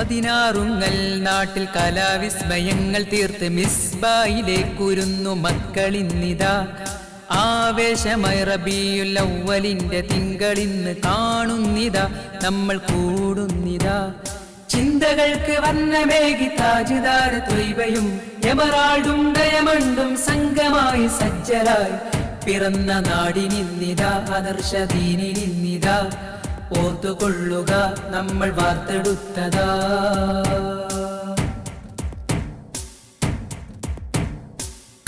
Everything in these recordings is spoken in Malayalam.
പതിനാറുങ്ങൽ നാട്ടിൽ കലാവിസ്മയങ്ങൾ തീർത്ത് മിസ്ബായിലേക്കുരുന്നു മക്കളിന്നിതാ. ആവേശമായി തിങ്കളിന്ന് കാണുന്നിതാ. നമ്മൾ കൂടുന്നിതാ. ചിന്തകൾക്ക് വർണമേകി താജുദാര തൊയ്വയും എമറാൾഡും ഡയമണ്ടും സംഘമായി സജ്ജരായി. പിറന്ന നാടിനിന്നിതാ ആദർശദീനിനിന്നിതാ ഓർത്തുകൊള്ളുക നമ്മൾ വാർത്തെടുത്തതാ.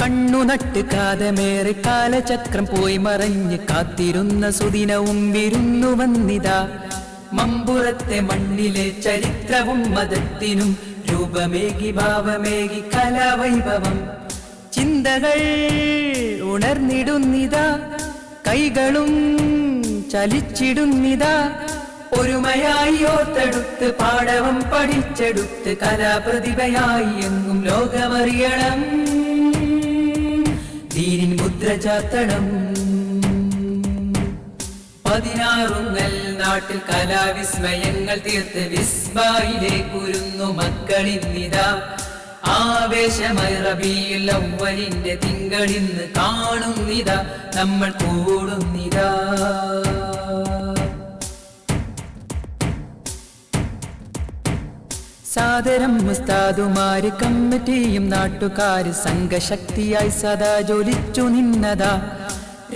കണ്ണു നട്ട് കാതമേറി കാലചക്രം പോയി മറഞ്ഞ് കാത്തിരുന്ന സുദിനവും വിരുന്നു വന്നിതാ. മമ്പുറത്തെ മണ്ണിലെ ചരിത്രവും മതത്തിനും രൂപമേകി ഭാവമേകി കലാവൈഭവം. ചിന്തകൾ ഉണർന്നിടുന്നിതാ. കൈകളും ചലിച്ചിടുന്നിതാ. ഒരുമയായി ഓർത്തെടുത്ത് പാടവം പഠിച്ചെടുത്ത് കലാപ്രതിഭയായി എങ്ങും ലോകമറിയണം. ദീനിൻ മുദ്ര ചാത്തണം. പതിനാറുങ്ങൽ നാട്ടിൽ കലാവിസ്മയങ്ങൾ തീർത്ത് വിസ്ബായിലെ കുരുന്നു മക്കളിന്നിതാ. ആവേശമായി റബിയിൽ തിങ്കളിന്ന് കാണുന്നിതാ. നമ്മൾ കൂടുന്നിതാ. സാദരം മുസ്താദുമാര് കമ്മിറ്റിയും നാട്ടുകാര് സംഘശക്തിയായി സദാ ജോലിച്ചു നിന്നതാ.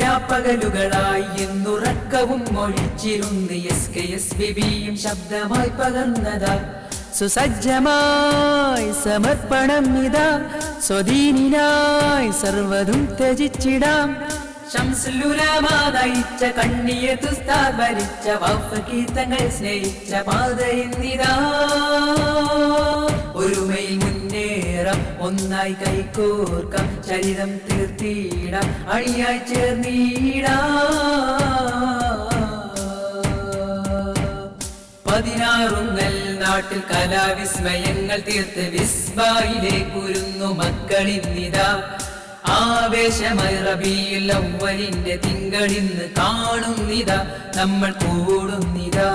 രാപ്പകലുകളായി എന്നുറക്കവും ഒഴിച്ചിരുന്ന് എസ് കെ എസ് ബിബിയും ശബ്ദമായി പകർന്നതാ. സുസജ്ജമായി സമർപ്പണം ഇതാ. സ്വദീനായി സർവതും ത്യജിച്ചിടാം. ശംസുലുലമാതയിച്ച കണ്ണിയെ തുസ്താർ ഭരിച്ച വഫകീർത്തങ്ങൾ സ്നേഹിച്ച പാതയിന്നിതാ ഒരുമയിൽ ഒന്നായി കൈകോർക്കാം. ചരിതം തീർത്തിടാം. അണിയായി ചേർന്നിടാം. പതിനാറുങ്ങൽ നാട്ടിൽ കലാവിസ്മയങ്ങൾ തീർത്ത് വിസ്ബായിലേക്കുരുന്നു മക്കളിന്നിതാ. ആവേശമായി റബിയിൽ തിങ്കളിന്ന് കാണുന്നിതാ. നമ്മൾ കൂടുന്നിതാ.